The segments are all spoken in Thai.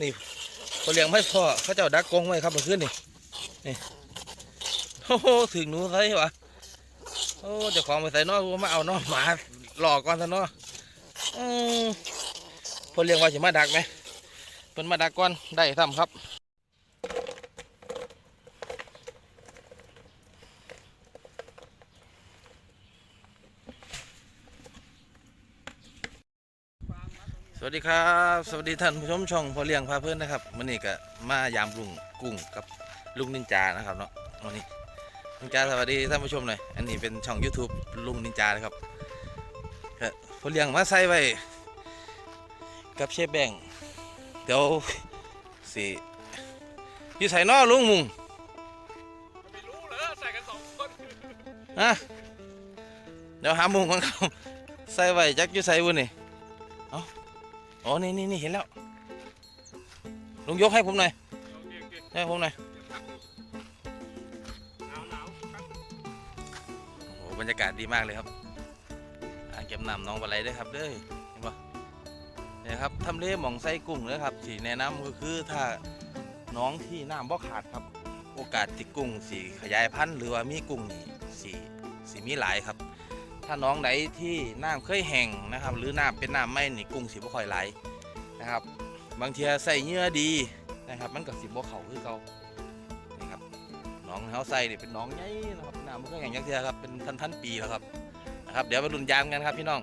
นี่เขาเลี้ยงไม่พอเขาเจ้าดักกงไว้ครับเมื่อคืนนี่นี่โอ้โหถึงหนูใส่วะโอ้เจ้าของไปใส่นอกมาเอานอกหมาหลอกก่อนซะเนาะอืมเพนเลี้ยงไว้สิมาดักไหมเป็นมาดักก่อนได้ทำครับ สวัสดีครับ สวัสดีท่านผู้ชมช่องพอเลี้ยงพาเพื่อนนะครับวันนี้ก็มายามลุงกุ้งกับลุงนินจานะครับเนาะวันนี้ลุงจาสวัสดีท่านผู้ชมหน่อยอันนี้เป็นช่อง YouTube ลุงนินจานะครับก็พอเลี้ยงมาใส่ไว้กับเชฟแบงค์เดี๋ยวสิอยู่ใส่นอลุงมุงไม่รู้เหรอใส่กันสองคนฮะเดี๋ยวหามุงของเขาใส่ไว้จักอยู่ใส่บุญนี่เอ้า อ๋อ นี่นี่นี่เห็นแล้ว ลุงยกให้ผมหน่อยออให้ผมหน่อยโอ้โหบรรยากาศดีมากเลยครับอ่างเก็บน้ำน้องปลาไหลเด้วยครับเด้อเห็นปะเนี่ยครับทำเลหมองไส้กุ้งนะครับสีแนะนำก็คือถ้าน้องที่น้ำบ่ขาดครับ โอกาสที่กุ้งสีขยายพันธุ์หรือว่ามีกุ้งนี่สีสีมีหลายครับ ถ้าน้องไหนที่น้ำเคยแห้งนะครับ หรือน้ำเป็นน้ำไม่นี่กุ้งสีบ่ค่อยไหลนะครับ บางเทีใส่เหยื่อดีนะครับ มันก็สีบ่เขาคือเก่านี่ครับน้องเขาใส่เนี่ยเป็นน้องใหญ่นะครับน้ำมันก็แข่งยักษ์เทียครับเป็นพันพันๆปีแล้วครับนะครับ เดี๋ยวไปรุนยามกันครับพี่น้อง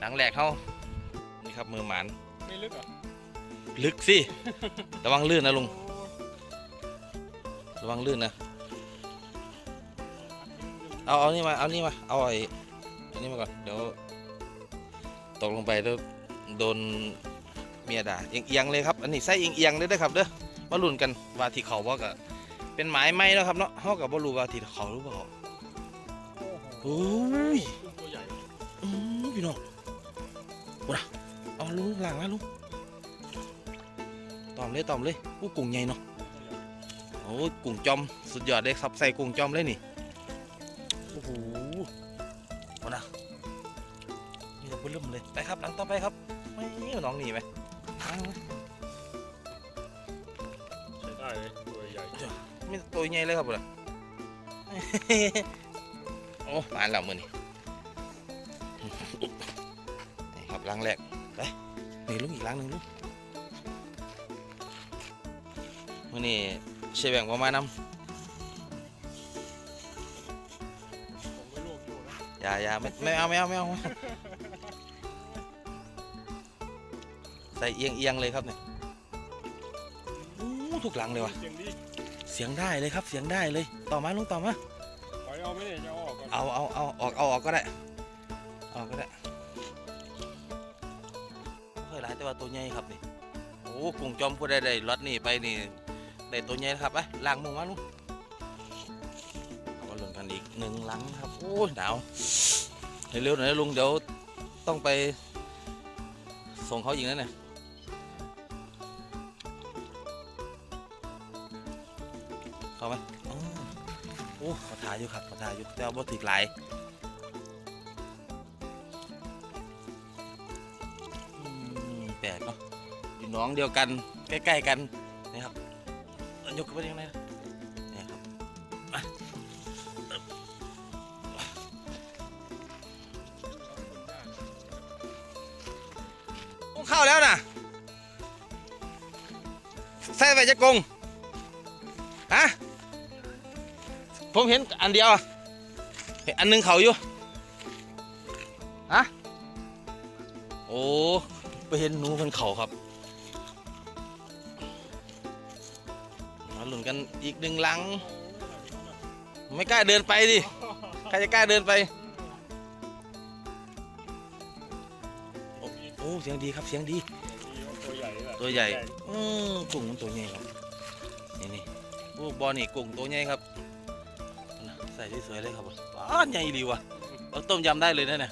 หลังแหลกเขานี่ครับมือหมานไม่ลึกเหรอลึกสิระวังลื่นนะลุงระวังลื่นนะ เอาเอานี่มาเอานี่มาเอาไอ้อันนี้มาก่อนเดี๋ยวตกลงไปแล้วโดนเมียด่าเอียงๆเลยครับอันนี้ใส่เอียงๆเลยเด้อครับเด้อมาลุ้นกันว่าที่เขาว่าก็เป็นหมายไหมแล้วครับเนาะเขากับบ่รู้ว่าที่เขาหรือเปล่าโอ้โอ้ยพี่น้องโอ้ละเอาลุงหลังมาลุงตอมเลยตอมเลยอู้กุ้งใหญ่เนาะโอ้ยกุ้งจอมสุดยอดเลยครับใส่กุ้งจอมเลยนี่ อ้โหโอ้นะนี่เราเริ่มเลย ไปครับหลังต่อไปครับ ไม่เอาน้องหนีไหมเอาใช้ได้เลยตัวใหญ่ไม่ตัวใหญ่เลยครับผมโอ้มาแล้วมือนี่นี่ครับล้างแรกไปนี่ลุงอีกล้างหนึ่งลุงมือนี่เชฟแบ่งประมาณน้ผ อยู่นะำอย่าอย่าไม่ไม่เอาไม่เอาไม่เอาใส่เอียงเอียงเลยครับเนี่ยอู้ถูกหลังเลยว่ะ เสียงดีเสียงได้เลยครับ เสียงได้เลย ต่อมาลุงต่อมา ถอยเอาไหมเนี่ยจะเอาออกก่อนเอาเอาเอาออกเอาออกก็ได้เอาออกก็ได้เคยหลายแต่ว่าตัวใหญ่ครับนี่ โอ้กุ้งจอมผู้ใดได้รถนี่ไปนี่ได้ตัวใหญ่ครับไปล้างมือมาลุง เอามาลงกันอีกหนึ่งหลังครับโอ้ยหนาวเร็วๆหน่อยนะลุงเดี๋ยวต้องไปส่งเขาอีกนั่นน่ะเข้าไหมอ๋อโอ้ขอทายอยู่ครับขอทายอยู่แต่ว่าบ่ถึกหลายแปลกเนาะอยู่น้องเดียวกันใกล้ๆกันนะครับยกขึ้นไปยังไงนี่ครับ เข้าแล้วนะใส่ไปจะกงฮะผมเห็นอันเดียวอะเห็นอันหนึงเขาอยู่ฮะโอ้ไปเห็นหนูเพิ่นเขาครับมาหลุนกันอีกหนึ่งหลัง ไม่กล้าเดินไปดิใครจะกล้าเดินไป โอ้โอ้เสียงดีครับเสียงดี ตัวใหญ่เลยตัวใหญ่ อืมกุ้งมันตัวใหญ่ครับนี่นี่โอ้บอลนี่กุ้งตัวใหญ่ครับน่ะใส่สวยๆเลยครับป้าดใหญ่ดีว่ะเอาต้มยำได้เลยนะเนี่ย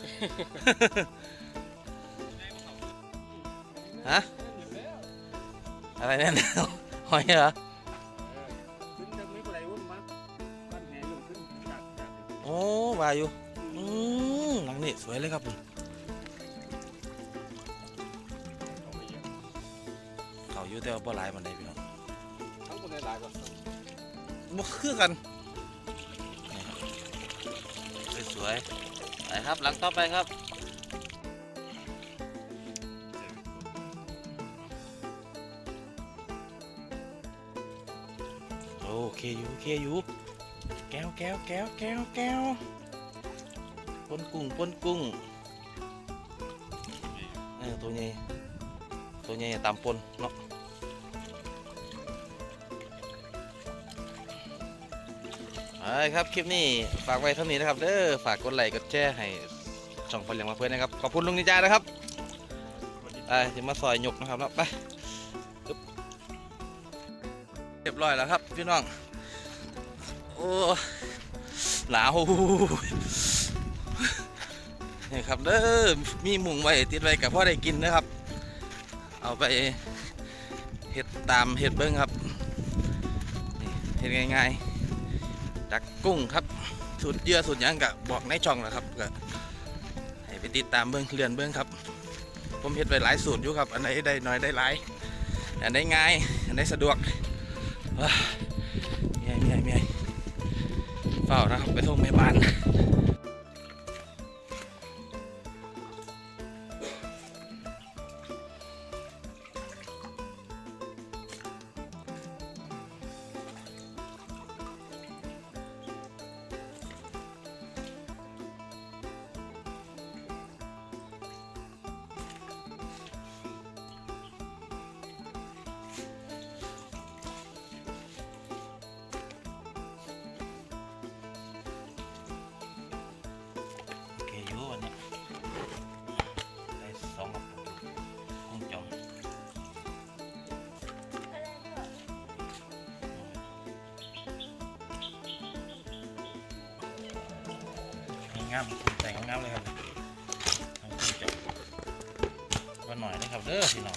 ฮะ อะไรเนี่ยหอยเหรอขึ้นจากไม่เป็นไรวุ้นมาบ้านแหลงขึ้นจากจากโอ้วาอยู่อืมหลังนี่สวยเลยครับผม อาไปเยอะคเขาอยู่แต่ว่าบ่หลายมันได้พี่น้องทั้งคนในหลายก็บ่คือกันนี่ครับสวยๆไปครับหลังต่อไปครับโอเคอยู่โอเคอยู่ แก้วแก้วแก้วแก้วแก้วปนกุ้งปนกุ้งเออตัวใหญ่ตัวใหญ่ตามปนเนาะ ไปครับคลิปนี้ฝากไว้เท่านี้นะครับเด้อฝากกดไลค์กดแชร์ให้ช่องพลเลียงมาเพื่อนนะครับขอบคุณลุงนิจานะครับไปที่มาซอยหยกนะครับนะไปเรียบร้อยแล้วครับพี่น้องโอ้หนาวนี่ครับเด้อมีมุงไว้ติดไว้กับพ่อได้กินนะครับ เอาไปเห็ดตามเห็ดเบิ้งครับเห็ดง่ายๆ ดักกุ้งครับสูตรเยื่อสูตรยังกะบอกในช่องนะครับก็ให้ไปติดตามเบื้องเรือนเบื้องครับ ผมเห็ดไปหลายสูตรอยู่ครับ อันไหนได้น้อยได้หลาย อันไหนง่าย อันไหนสะดวกว้าเมียเมียเมียเฝ้านะครับไปส่งแม่บ้าน งามๆแต่งงามเลยครับเอากุ้งจองว่าหน่อยนะครับเด้อพี่น้อง